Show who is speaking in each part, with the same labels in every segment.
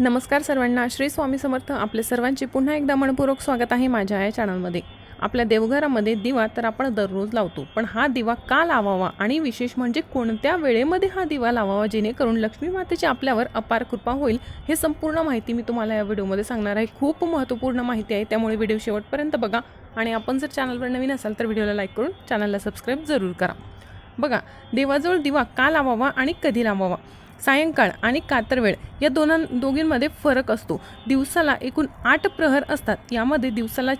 Speaker 1: नमस्कार सर्वांना. श्री स्वामी समर्थ आपले सर्वांचे पुन्हा एकदा मनपूर्वक स्वागत आहे माझ्या या चॅनलमध्ये आपल्या देवघरामध्ये दिवा तर आपण दररोज लावतो पण हा दिवा का लावावा आणि विशेष म्हणजे कोणत्या वेळेमध्ये हा दिवा लावावा जेणेकरून लक्ष्मी मातेची आपल्यावर अपार कृपा होईल हे संपूर्ण माहिती मी तुम्हाला या व्हिडिओमध्ये सांगणार आहे. खूप महत्त्वपूर्ण माहिती आहे त्यामुळे व्हिडिओ शेवटपर्यंत बघा आणि आपण जर चॅनलवर नवीन असाल तर व्हिडिओला लाईक करून चॅनलला सबस्क्राईब जरूर करा. बघा देवाजवळ दिवा का लावावा आणि कधी लावावा? सायंकाळ आणि कातरवेळ या दोनां दोघींमध्ये फरक असतो. दिवसाला एकूण आठ प्रहर असतात. यामध्ये दिवसाला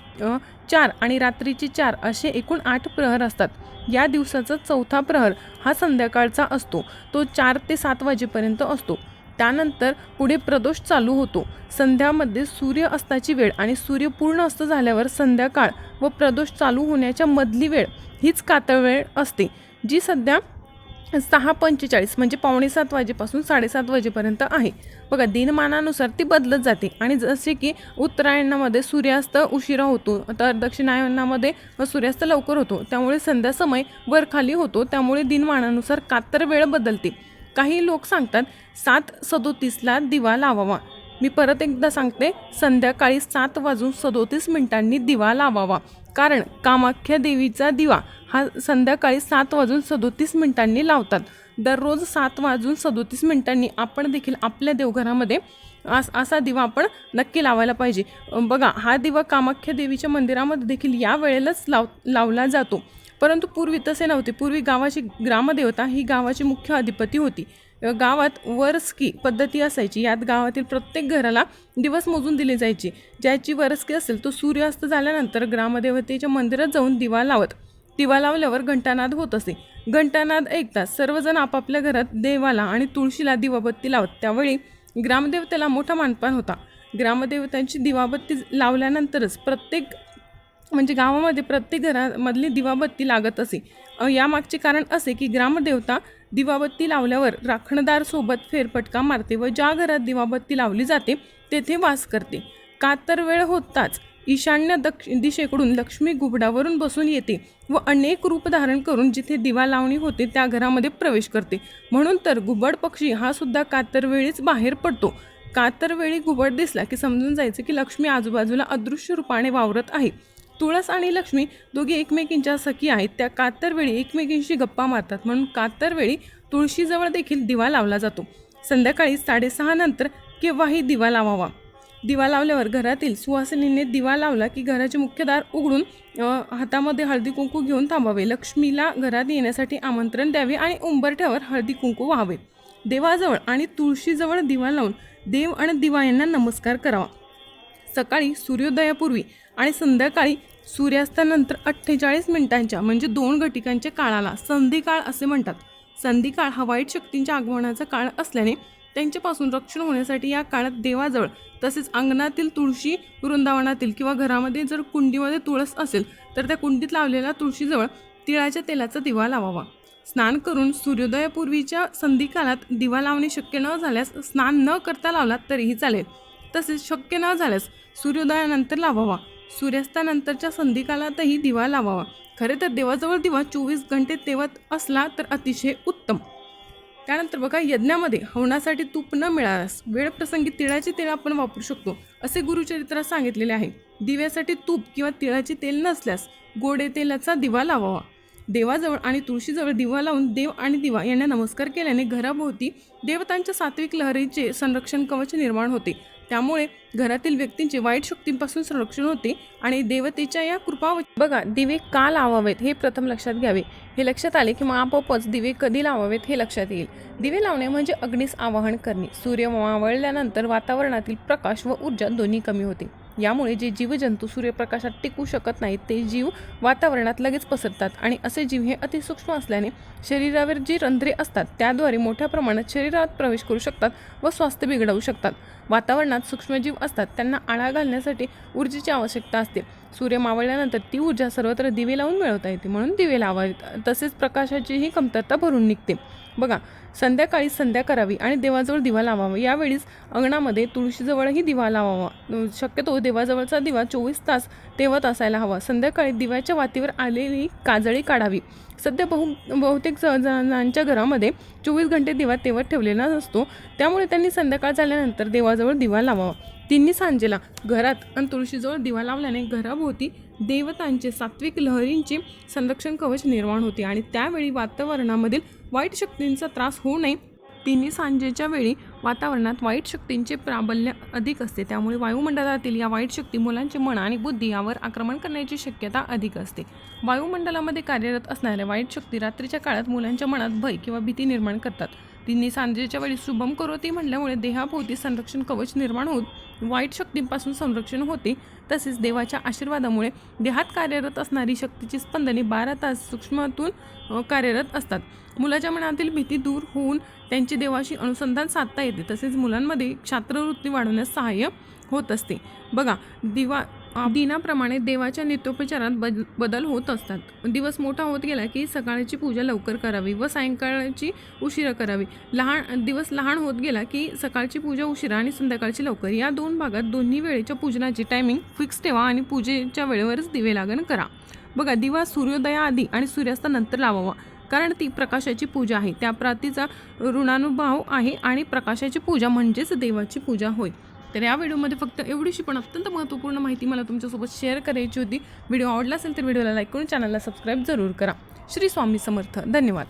Speaker 1: चार आणि रात्रीचे चार असे एकूण आठ प्रहर असतात. या दिवसाचा चौथा प्रहर हा संध्याकाळचा असतो. तो चार ते सात वाजेपर्यंत असतो. त्यानंतर पुढे प्रदोष चालू होतो. संध्यामध्ये सूर्य अस्ताची वेळ आणि सूर्य पूर्ण अस्त झाल्यावर संध्याकाळ व प्रदोष चालू होण्याच्या मधली वेळ हीच कातळ वेळ असते जी सध्या सहा पंचेचाळीस म्हणजे पावणे सात वाजेपासून साडेसात वाजेपर्यंत आहे. बघा दिनमानानुसार ती बदलत जाते. आणि जसे की उत्तरायणामध्ये सूर्यास्त उशिरा होतो तर दक्षिणायनामध्ये सूर्यास्त लवकर होतो. त्यामुळे संध्या समय वर खाली होतो त्यामुळे दिनमानानुसार कातर वेळ बदलते. काही लोक सांगतात सात सदोतीसला दिवा लावावा. मी परत एकदा सांगते संध्याकाळी सात वाजून सदोतीस मिनिटांनी दिवा लावावा. कारण कामाख्या देवीचा दिवा हा संध्याकाळी सात वाजून सदोतीस मिनिटांनी लावतात. दररोज सात वाजून सदोतीस मिनिटांनी आपण देखील आपल्या देवघरामध्ये अस असा दिवा आपण नक्की लावायला पाहिजे. बघा हा दिवा कामाख्या देवीच्या मंदिरामध्ये देखील या वेळेलाच लाव लावला जातो. परंतु पूर्वी तसे नव्हते. पूर्वी गावाची ग्रामदेवता ही गावाची मुख्य अधिपती होती. गावात वरस्की पद्धती असायची. यात गावातील प्रत्येक घराला दिवस मोजून दिले जायचे. ज्याची वरस्की असेल तो सूर्यास्त झाल्यानंतर ग्रामदेवतेच्या मंदिरात जाऊन दिवा लावत. दिवा लावल्यावर घंटानाद होत असे. घंटानाद ऐकताच सर्वजण आपापल्या घरात देवाला आणि तुळशीला दिवाबत्ती लावत. त्यावेळी ग्रामदेवतेला मोठा मानपान होता. ग्रामदेवतांची दिवाबत्ती लावल्यानंतरच प्रत्येक म्हणजे गावामध्ये प्रत्येक घरामधली दिवाबत्ती लागत असे. यामागचे कारण असे की ग्रामदेवता दिवाबत्ती लावल्यावर राखणदार सोबत फेरफटका मारते व ज्या घरात दिवाबत्ती लावली जाते तेथे वास करते. कातर वेळ होताच ईशान्य दक्ष दिशेकडून लक्ष्मी घुबडावरून बसून येते व अनेक रूप धारण करून जिथे दिवा लावणी होते त्या घरामध्ये प्रवेश करते. म्हणून तर घुबड पक्षी हा सुद्धा कातरवेळीच बाहेर पडतो. कातरवेळी घुबड दिसला की समजून जायचं की लक्ष्मी आजूबाजूला अदृश्य रूपाने वावरत आहे. तुळस आणि लक्ष्मी दोघी एकमेकींच्या सखी आहेत. त्या कातरवेळी एकमेकींशी गप्पा मारतात. म्हणून कातरवेळी तुळशीजवळ देखील दिवा लावला जातो. संध्याकाळी साडेसहा नंतर केव्हाही दिवा लावावा. दिवा लावल्यावर घरातील सुवासिनीने दिवा लावला की घराचे मुख्य दार उघडून हातामध्ये हळदी कुंकू घेऊन थांबावे. लक्ष्मीला घरात येण्यासाठी आमंत्रण द्यावे आणि उंबरठ्यावर हळदी कुंकू व्हावे. देवाजवळ आणि तुळशीजवळ दिवा लावून देव आणि दिवा यांना नमस्कार करावा. सकाळी सूर्योदयापूर्वी आणि संध्याकाळी सूर्यास्तानंतर अठ्ठेचाळीस मिनिटांच्या म्हणजे दोन घटिकांच्या काळाला संधिकाळ असे म्हणतात. संधिकाळ हा वाईट शक्तींच्या आगमनाचा काळ असल्याने त्यांच्यापासून रक्षण होण्यासाठी या काळात देवाजवळ तसेच अंगणातील तुळशी वृंदावनातील किंवा घरामध्ये जर कुंडीमध्ये तुळस असेल तर त्या कुंडीत लावलेल्या तुळशीजवळ तिळाच्या तेलाचा दिवा लावावा. स्नान करून सूर्योदयापूर्वीच्या संधिकालात दिवा लावणे शक्य न झाल्यास स्नान न करता लावला तरीही चालेल. तसेच शक्य न झाल्यास सूर्योदयानंतर लावावा. सूर्यास्तानंतरच्या संधिकालातही दिवा लावावा. खरे तर देवाजवळ दिवा चोवीस घंटे तेवत असला तर अतिशय उत्तम. त्यानंतर बघा यज्ञामध्ये हवनासाठी तूप न मिळाल्यास वेळप्रसंगी तिळाचे तेल आपण वापरू शकतो असे गुरुचरित्रात सांगितलेले आहे. दिव्यासाठी तूप किंवा तिळाचे तेल नसल्यास गोडे तेलाचा दिवा लावावा. देवाजवळ आणि तुळशीजवळ दिवा लावून देव आणि दिवा यांना नमस्कार केल्याने घराभोवती देवतांच्या सात्विक लहरीचे संरक्षण कवच निर्माण होते. त्यामुळे घरातील व्यक्तींचे वाईट शक्तींपासून संरक्षण होते आणि देवतेच्या या कृपा बघा दिवे का लावावेत हे प्रथम लक्षात घ्यावे. हे लक्षात आले की मग आपोआपच दिवे कधी लावावेत हे लक्षात येईल. दिवे लावणे म्हणजे अग्नीस आवाहन करणे. सूर्य मावळल्यानंतर वातावरणातील प्रकाश व ऊर्जा दोन्ही कमी होते. यामुळे जे जीवजंतू सूर्यप्रकाशात टिकू शकत नाहीत ते जीव वातावरणात लगेच पसरतात आणि असे जीव हे अतिसूक्ष्म असल्याने शरीरावर जी रंध्रे असतात त्याद्वारे मोठ्या प्रमाणात शरीरात प्रवेश करू शकतात व स्वास्थ्य बिघडवू शकतात. वातावरणात सूक्ष्मजीव असतात त्यांना आळा घालण्यासाठी ऊर्जेची आवश्यकता असते. सूर्य मावळल्यानंतर ती ऊर्जा सर्वत्र दिवे लावून मिळवता येते म्हणून दिवे लावावेत तसेच प्रकाशाचीही कमतरता भरून निघते. बघा संध्याकाळी संध्या करावी आणि देवाजवळ दिवा लावावा. यावेळीच अंगणामध्ये तुळशीजवळही दिवा लावावा. शक्यतो देवाजवळचा दिवा चोवीस तास तेवत असायला हवा. संध्याकाळी दिव्याच्या वातीवर आलेली काजळी काढावी. सध्या बहु बहुतेक ज- जणांच्या घरामध्ये चोवीस घंटे दिवा तेवत ठेवलेला नसतो. त्यामुळे त्यांनी संध्याकाळ झाल्यानंतर देवाजवळ दिवा लावावा. तिन्ही सांजेला घरात आणि तुळशीजवळ दिवा लावल्याने घराभोवती देवतांचे सात्विक लहरींचे संरक्षण कवच निर्माण होते आणि त्यावेळी वातावरणामधील वाईट शक्तींचा त्रास होऊ नये. तिन्ही सांजेच्या वेळी वातावरणात वाईट शक्तींचे प्राबल्य अधिक असते. त्यामुळे वायुमंडळातील या वाईट शक्ती मुलांचे मन आणि बुद्धी यावर आक्रमण करण्याची शक्यता अधिक असते. वायुमंडळामध्ये कार्यरत असणाऱ्या वाईट शक्ती रात्रीच्या काळात मुलांच्या मनात भय किंवा भीती निर्माण करतात. तिने सांजेच्या वेळी शुभम करोती म्हटल्यामुळे देहाभोवती संरक्षण कवच निर्माण होत वाईट शक्तींपासून संरक्षण होते. तसेच देवाच्या आशीर्वादामुळे देहात कार्यरत असणारी शक्तीची स्पंदने बारा तास सूक्ष्मातून कार्यरत असतात. मुलाच्या मनातील भीती दूर होऊन त्यांची देवाशी अनुसंधान साधता येते. तसेच मुलांमध्ये क्षात्रवृत्ती वाढवण्यास सहाय्य होत असते. बघा दिवा दिनाप्रमाणे देवाच्या नित्योपचारात बद बदल होत असतात. दिवस मोठा होत गेला की सकाळची पूजा लवकर करावी व सायंकाळची उशिरा करावी. लहान दिवस लहान होत गेला की सकाळची पूजा उशिरा आणि संध्याकाळची लवकर. या दोन भागात दोन्ही वेळेच्या पूजनाची टायमिंग फिक्स ठेवा आणि पूजेच्या वेळेवरच दिवे लागण करा. बघा दिवा सूर्योदयाआधी आणि सूर्यास्तानंतर लावावा. कारण ती प्रकाशाची पूजा आहे. त्या प्रातीचा ऋणानुभाव आहे आणि प्रकाशाची पूजा म्हणजेच देवाची पूजा होय. तर या व्हिडिओमध्ये फक्त एवढीशी पण अत्यंत महत्त्वपूर्ण माहिती मला तुमच्यासोबत शेअर करायची होती. व्हिडिओ आवडला असेल तर व्हिडिओला लाईक करून चॅनलला सबस्क्राईब जरूर करा. श्री स्वामी समर्थ. धन्यवाद.